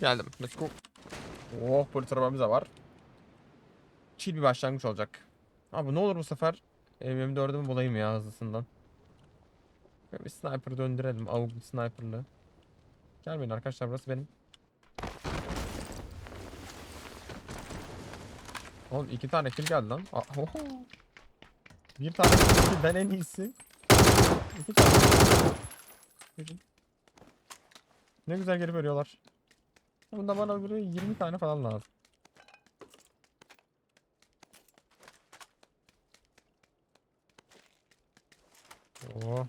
Geldim. Let's go. Oh polis arabamız da var. Chill bir başlangıç olacak. Abi ne olur bu sefer M24'ümü bulayım ya hızlısından. Bir sniper döndürelim. Avuklu sniperlı. Gelmeyin arkadaşlar burası benim. Oğlum iki tane kill geldi lan. Aa, oho. Bir tane kill ben en iyisi. İki tane. Ne güzel geri veriyorlar. Bunda bana böyle 20 tane falan lazım. Oo.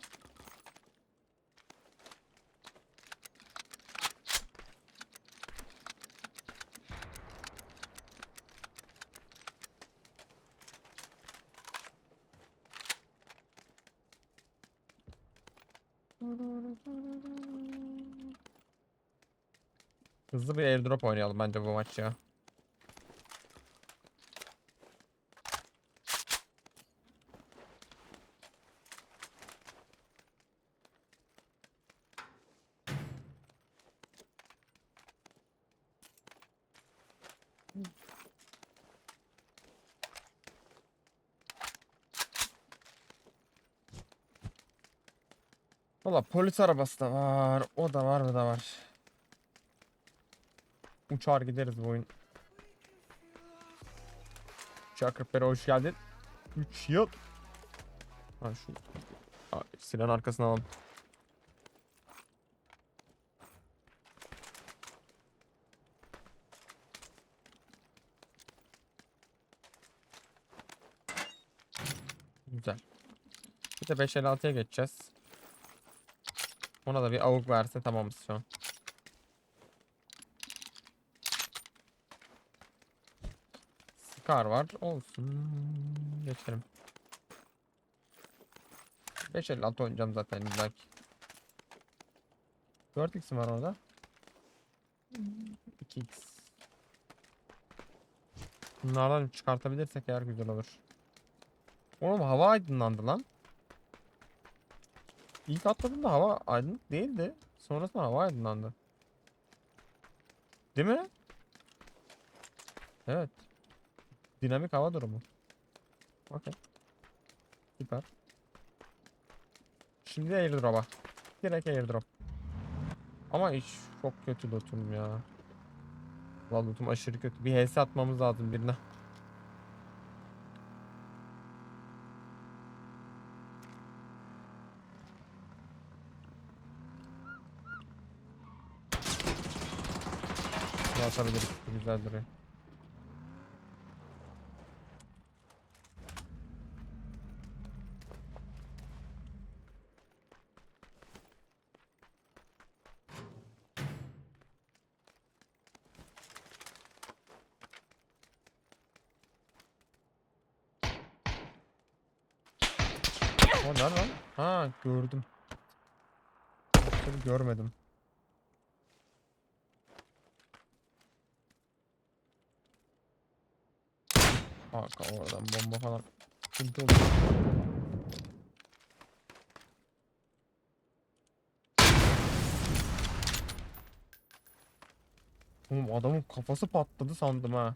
Hızlı bir airdrop oynayalım bence bu maç ya. Valla polis arabası da var. O da var, bu da var. Uçar gideriz bu oyun. 41'e hoş geldin. 3 yıl. Ha şu silahın arkasına alalım. Güzel. Bir de 556'ya geçeceğiz. Ona da bir avuk verse tamamız şu an. Scar var. Olsun. Geçelim. 556 oynayacağım zaten illaki. 4x var orada. 2x. Bunlardan çıkartabilirsek eğer güzel olur. Oğlum hava aydınlandı lan. İlk atladığımda hava aydınlık değildi. Sonrasında hava aydınlandı. Değil mi? Evet. Dinamik hava durumu. Okey. Süper. Şimdi airdrop'a. Direkt airdrop. Ama iş çok kötü lootum ya. Vallahi lootum aşırı kötü. Bir HS atmamız lazım birine. Atabiliriz. Güzel duruyor. O nerede lan? Ha gördüm. Tabii görmedim. Kanka oradan bomba falan. Sıkıntı olur. Oğlum adamın kafası patladı sandım ha.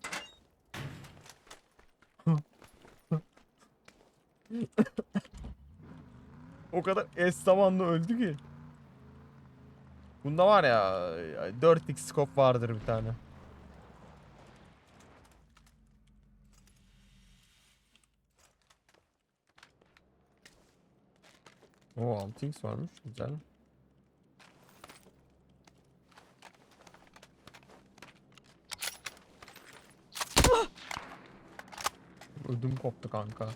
O kadar es zamanlı öldü ki. Bunda var ya 4x scope vardır bir tane. O 6x varmış güzel. Ödüm koptu kanka.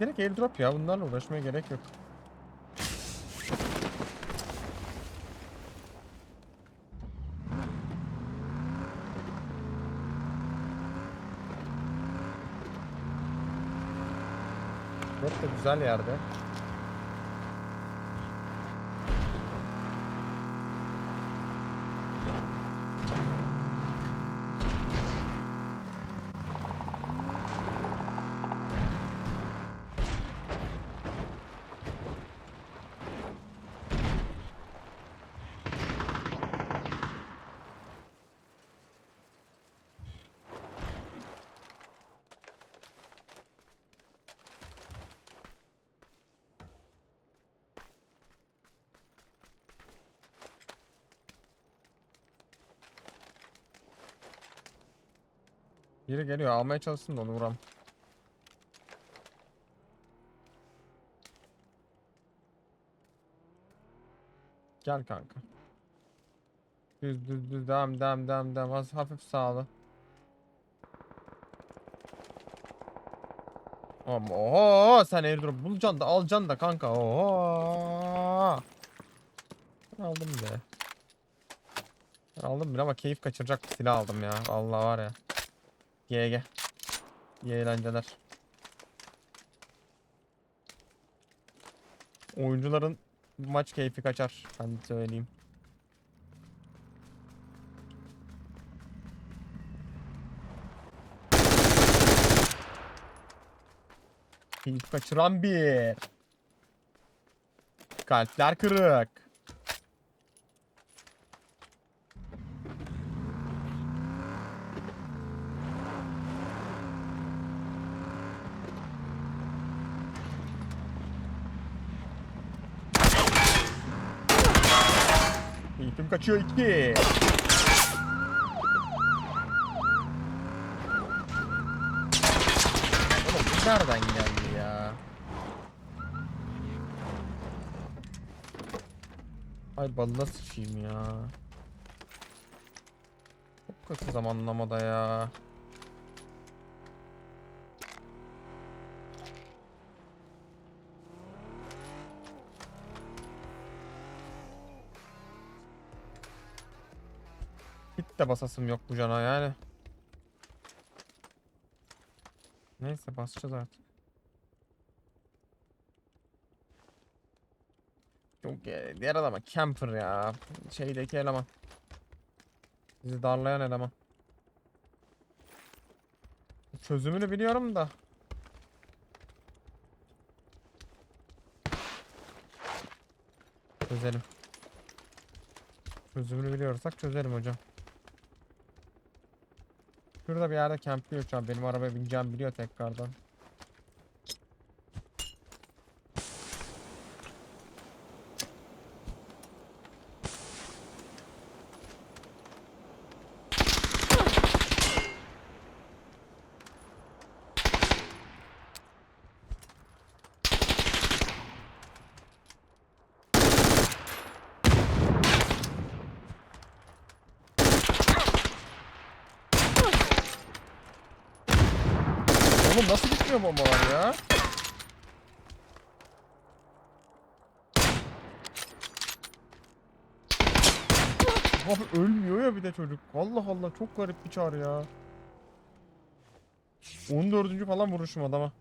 Direkt airdrop ya bunlarla uğraşmaya gerek yok. Drop da güzel yerde. Biri geliyor almaya çalışsın da onu vuram. Gel kanka. Düz düz düz devam devam devam devam. Az hafif sağlı. Ama oho sen airdrop bulacaksın da alacaksın da kanka. Oho. Ben aldım bile. Ben aldım bile ama keyif kaçıracak bir silah aldım ya. Allah var ya. GG. İyi eğlenceler. Oyuncuların maç keyfi kaçar. Ben de söyleyeyim. Keyif kaçıran bir. Kalpler kırık. Keyfim kaçıyor iki. Oğlum bu nereden geldi ya? Ay balına sıçayım ya. Çok kötü zamanlamada ya. De basasım yok bu cana yani. Neyse basacağız artık. Çok e, diğer adam camper ya. Şeydeki eleman. Bizi darlayan eleman. Çözümünü biliyorum da. Çözelim. Çözümünü biliyorsak çözelim hocam. Şurada bir yerde campliyor şu an. Benim arabaya bineceğim biliyor tekrardan. Oğlum nasıl gitmiyor bombalar ya? Abi ölmüyor ya bir de çocuk. Allah Allah çok garip bir çağrı ya. 14. falan vuruşum adama.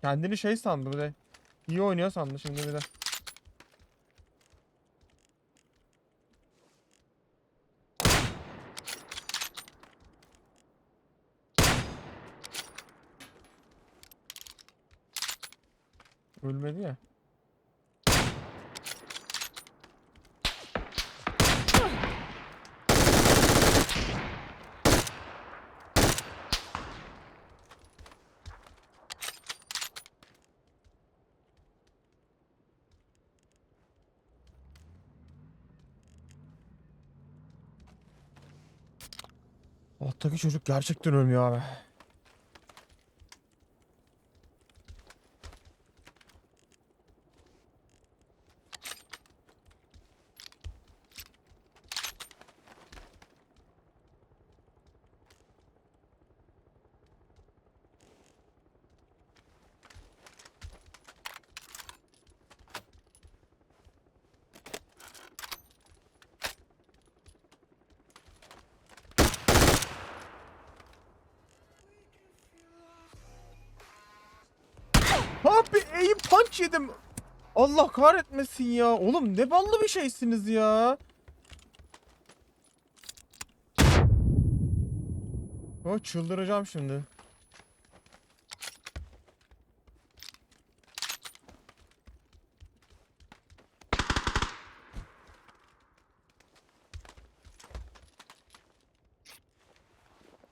Kendini şey sandı bir de. İyi oynuyor sandı şimdi bir de. Ölmedi ya. Alttaki çocuk gerçekten ölmüyor. Abi aim punch yedim. Allah kahretmesin ya. Oğlum ne ballı bir şeysiniz ya. Oh, çıldıracağım şimdi.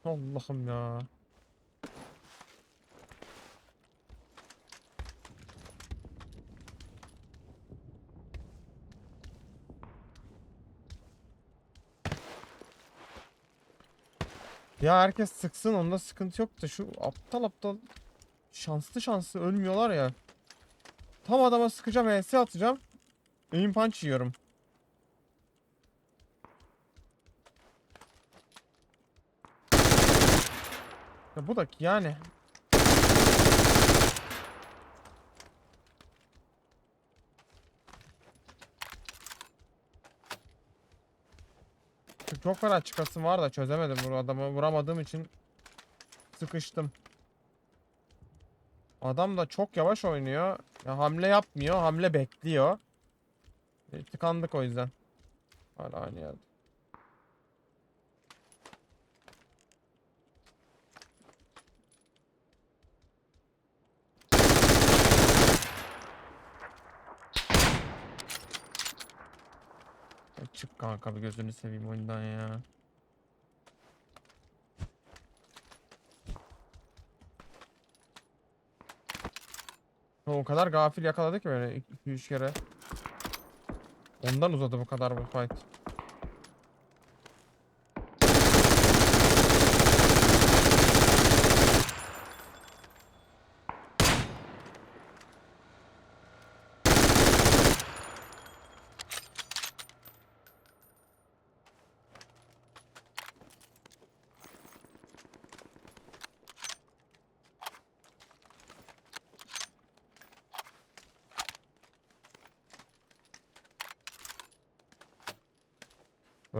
Allah'ım ya. Ya herkes sıksın onda sıkıntı yok da şu aptal aptal şanslı şanslı ölmüyorlar ya. Tam adama sıkacağım HS atacağım. Aim punch yiyorum. Ya bu da yani. Çok fena çıkasım var da çözemedim bu adamı vuramadığım için sıkıştım. Adam da çok yavaş oynuyor. Ya hamle yapmıyor, hamle bekliyor. E, tıkandık o yüzden. Hala aynı yerde. Ya çık kanka bir gözünü seveyim oyundan ya. O kadar gafil yakaladı ki böyle 2-3 kere. Ondan uzadı bu kadar bu fight.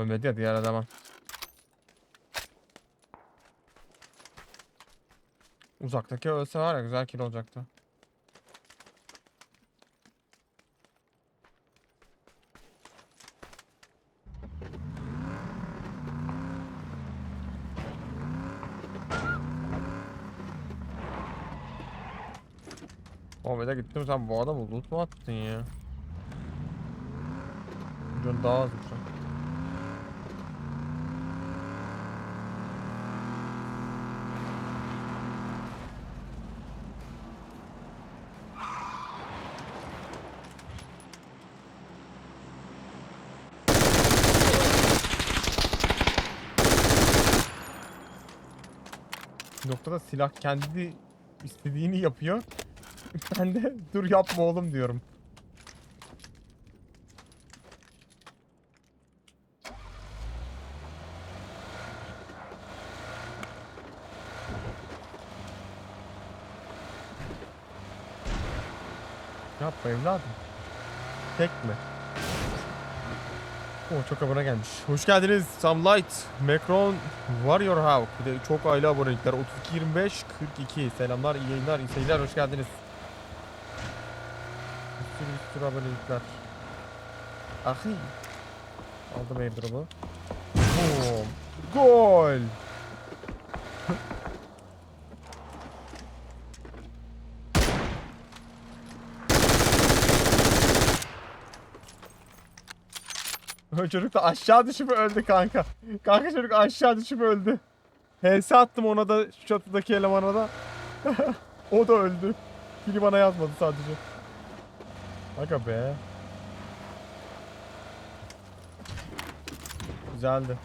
Ölmedi ya diğer adama. Uzaktaki ölse var ya güzel kill olacaktı. Ahmet'e gittim sen bu adamı loot mu attın ya? Can daha azmış lan. Noktada silah kendi istediğini yapıyor. Ben de dur yapma oğlum diyorum. Yapma evladım. Tek mi? Oo çok abone gelmiş. Hoş geldiniz. Some Light, Macron, Warrior Hawk. Bir de çok aile abonelikler. 32 25 42. Selamlar, iyi yayınlar, iyi seyirler. Hoş geldiniz. Bir sürü bir sürü abonelikler. Ahi. Aldım airdrop'u. Boom. Gol. O çocuk da aşağı düşüp öldü kanka. Kanka çocuk aşağı düşüp öldü. HS attım ona da şu çatıdaki elemana da. o da öldü. Biri bana yazmadı sadece. Aga be. Güzeldi.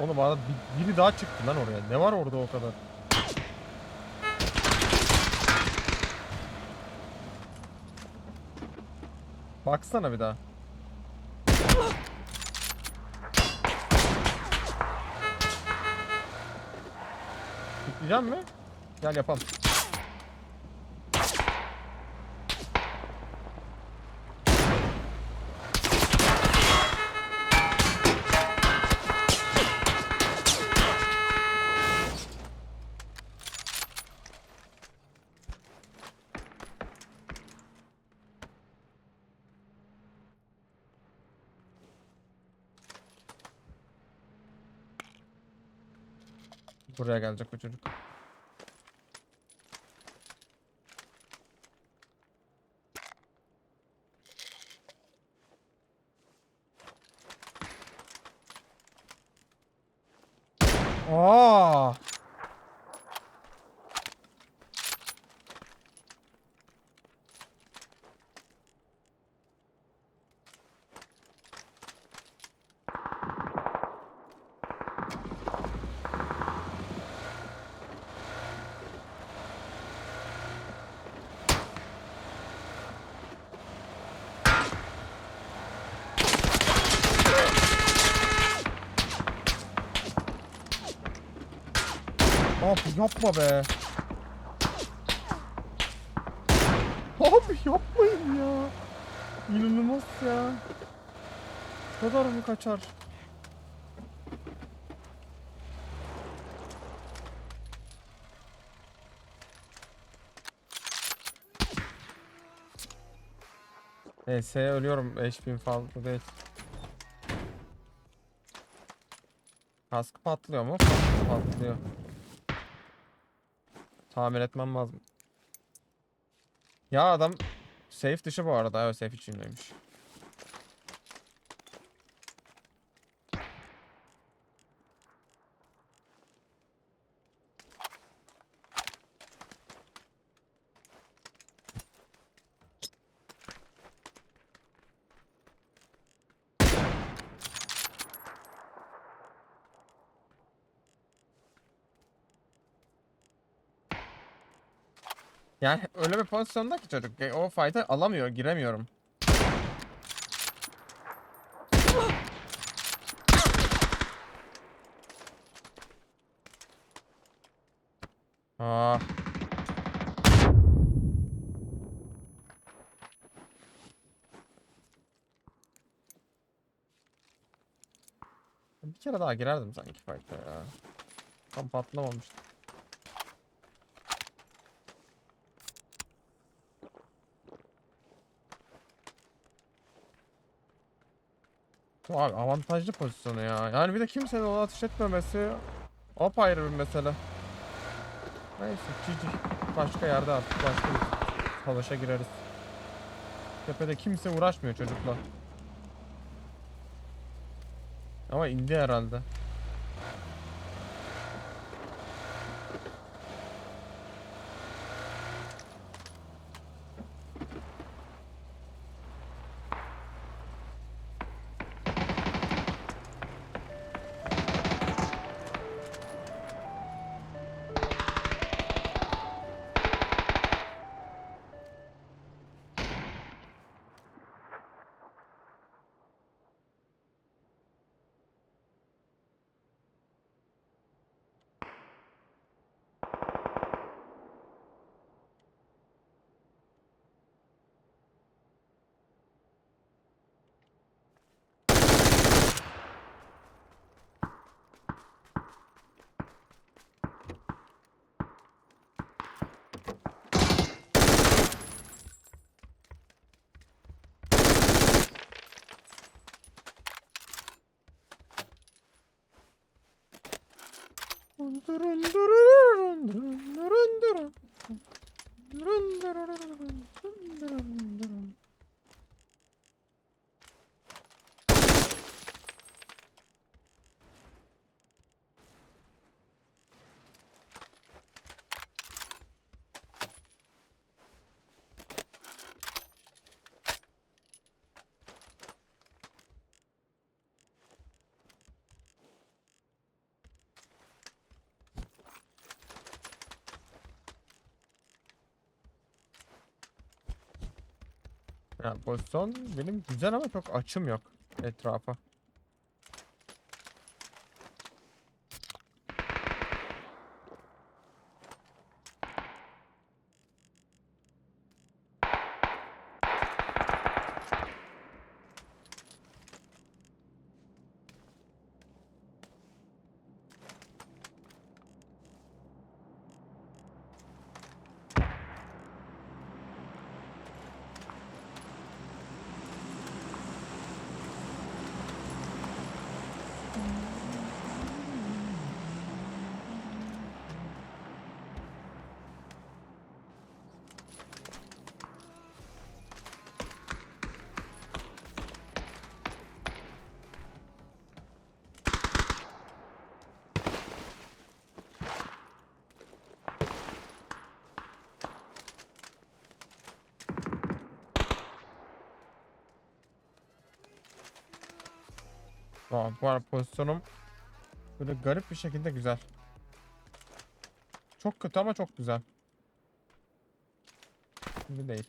Oğlum bir- biri daha çıktı lan oraya. Ne var orada o kadar? Baksana bir daha. Tıklayacak mı? Gel yapalım. Buraya gelecek o çocuk. Aa! Abi yapma be. Abi yapmayın ya. İnanılmaz ya. Bu kadar mı kaçar? ES ölüyorum 5000 fazla değil. Kask patlıyor mu? Patlıyor. Tamir etmem lazım. Ya adam safe dışı bu arada. Evet safe içindeymiş. Yani öyle bir pozisyonda ki çocuk. e, O fight'ı alamıyor, giremiyorum. Ah. Bir kere daha girerdim sanki fight'a ya. Tam patlamamıştı. Abi avantajlı pozisyonu ya. Yani bir de kimsenin ona ateş etmemesi apayrı bir mesele. Neyse GG. Başka yerde artık başka bir savaşa gireriz. Tepede kimse uğraşmıyor çocukla. Ama indi herhalde. durun durun. Ya pozisyon benim güzel ama çok açım yok etrafa. Tamam bu arada pozisyonum böyle garip bir şekilde güzel. Çok kötü ama çok güzel. Şimdi değil.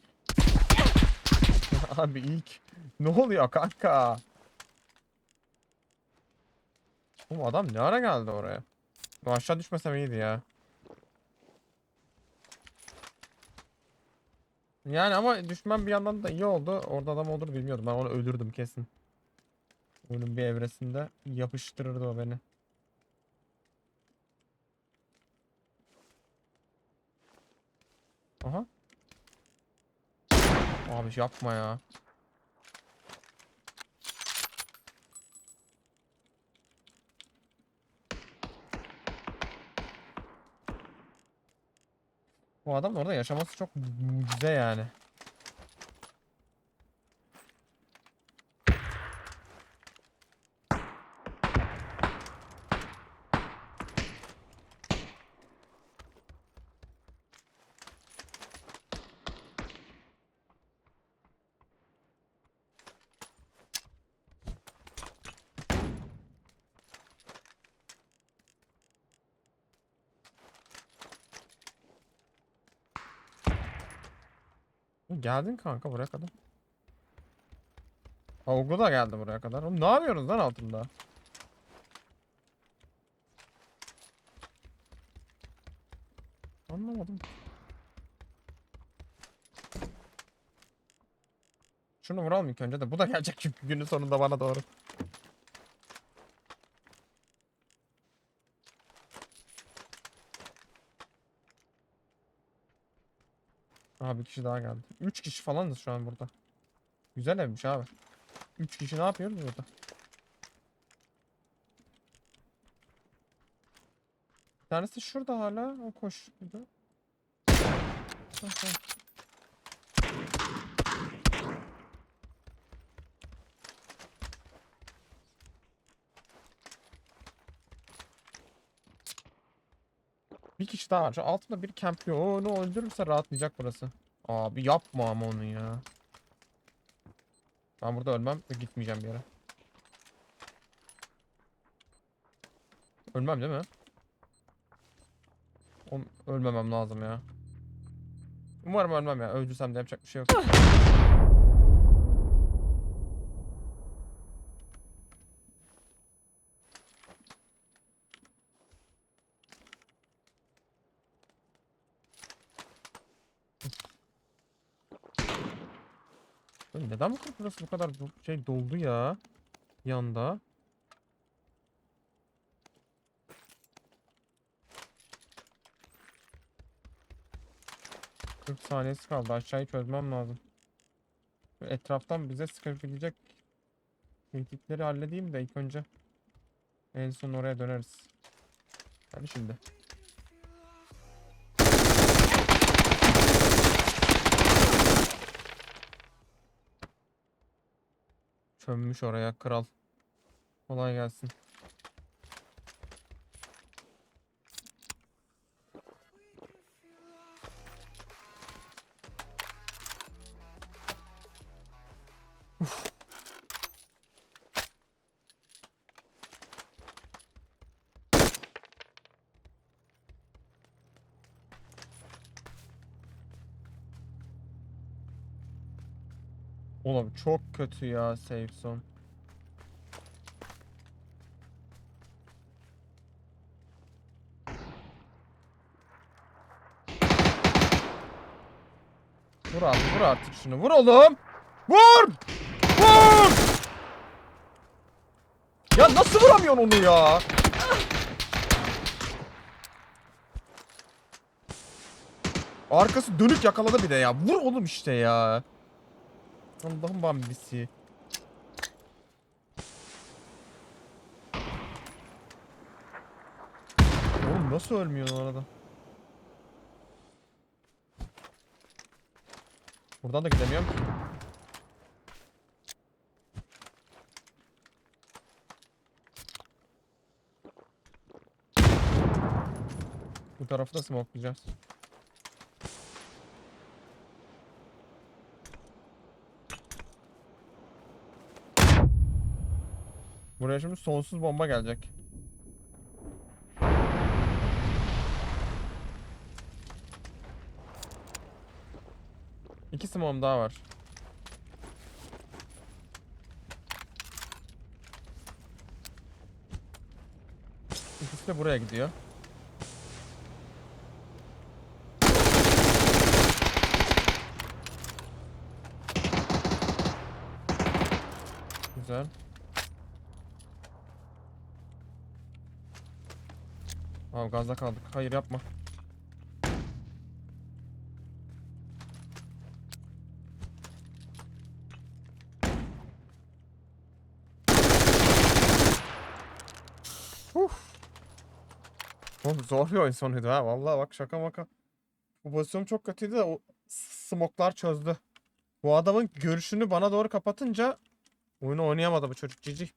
Abi ilk ne oluyor kanka? Bu adam ne ara geldi oraya? Bu aşağı düşmesem iyiydi ya. Yani ama düşmem bir yandan da iyi oldu. Orada adam olur bilmiyordum. Ben onu öldürdüm kesin. Oyunun bir evresinde yapıştırırdı o beni. Aha. Abi yapma ya. Bu adam orada yaşaması çok mucize yani. Geldin kanka buraya kadar. Avgu da geldi buraya kadar. Oğlum ne yapıyorsunuz lan altında? Anlamadım. Şunu vuralım ilk önce de. Bu da gelecek çünkü günün sonunda bana doğru. Bir kişi daha geldi. 3 kişi falanız şu an burada. Güzel evmiş abi. 3 kişi ne yapıyoruz burada? Bir tanesi şurada hala. O. Hah, hah. Bir kişi daha var. Şu altında bir campliyor. O onu öldürürse rahatlayacak burası. Abi yapma ama onu ya. Ben burada ölmem ve gitmeyeceğim bir yere. Ölmem değil mi? Oğlum, ölmemem lazım ya. Umarım ölmem ya. Öldürsem de yapacak bir şey yok. Neden bu kadar burası bu kadar şey doldu ya? Yanda. Kırk saniyesi kaldı. Aşağıyı çözmem lazım. Şu Etraftan bize sıkabilecek tehditleri halledeyim de ilk önce. En son oraya döneriz. Hadi şimdi. Çömmüş oraya kral. Kolay gelsin. Çok kötü ya safe zone. Vur abi vur artık şunu vur oğlum. Vur! Vur! Ya nasıl vuramıyorsun onu ya? Arkası dönük yakaladı bir de ya. Vur oğlum işte ya. Allah'ın bambisi. Oğlum nasıl ölmüyor o arada? Buradan da gidemiyorum ki. Bu tarafı da smokelayacağız. Buraya şimdi sonsuz bomba gelecek. İki simom daha var. İkisi de buraya gidiyor. Güzel. Abi gazda kaldık. Hayır yapma. Uf. Oğlum zor bir oyun sonuydu ha. Vallahi bak şaka maka. Bu pozisyon çok kötüydü de o smoklar çözdü. Bu adamın görüşünü bana doğru kapatınca oyunu oynayamadı bu çocuk cici.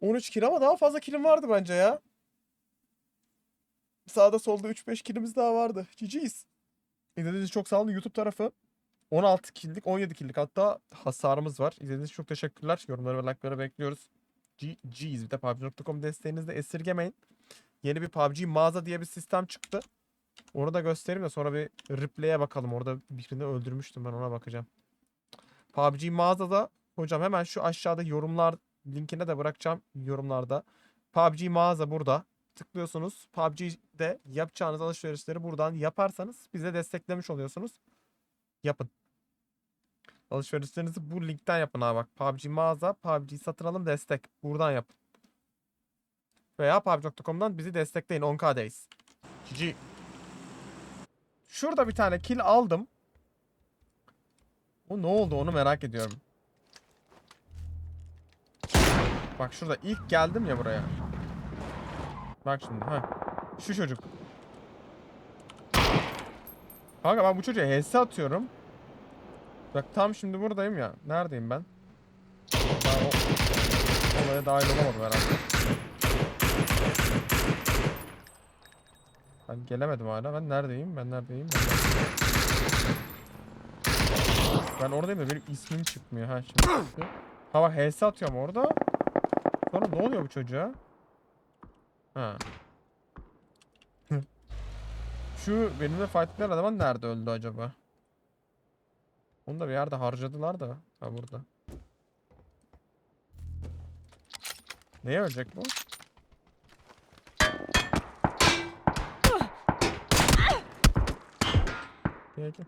13 kill ama daha fazla killim vardı bence ya. Sağda solda 3-5 killimiz daha vardı. GG'yiz. İzlediğiniz çok sağ olun. YouTube tarafı 16 killlik 17 killlik hatta hasarımız var. İzlediğiniz çok teşekkürler. Yorumları ve like'ları bekliyoruz. GG'yiz. Bir de PUBG.com desteğinizi de esirgemeyin. Yeni bir PUBG mağaza diye bir sistem çıktı. Onu da göstereyim de sonra bir replay'e bakalım. Orada birini öldürmüştüm ben ona bakacağım. PUBG mağazada hocam hemen şu aşağıda yorumlar linkine de bırakacağım yorumlarda. PUBG mağaza burada. Tıklıyorsunuz. PUBG'de yapacağınız alışverişleri buradan yaparsanız bize desteklemiş oluyorsunuz. Yapın. Alışverişlerinizi bu linkten yapın abi bak. PUBG mağaza, PUBG satın alım destek. Buradan yapın. Veya PUBG.com'dan bizi destekleyin. 10k'deyiz. GG. Şurada bir tane kill aldım. O ne oldu onu merak ediyorum. Bak şurada ilk geldim ya buraya. Bak şimdi ha. Şu çocuk. Kanka ben bu çocuğa HS atıyorum. Bak tam şimdi buradayım ya. Neredeyim ben? Daha o olaya dahil olamadım herhalde. Ben gelemedim hala. Ben neredeyim? Ben neredeyim? Ben, neredeyim? ben oradayım da benim ismim çıkmıyor. Ha şimdi. Ha bak HS atıyorum orada. Sonra ne oluyor bu çocuğa? Ha. Şu benimle fightlayan adam nerede öldü acaba? Onu da bir yerde harcadılar da. Ha burada. Neye ölecek bu? Peki.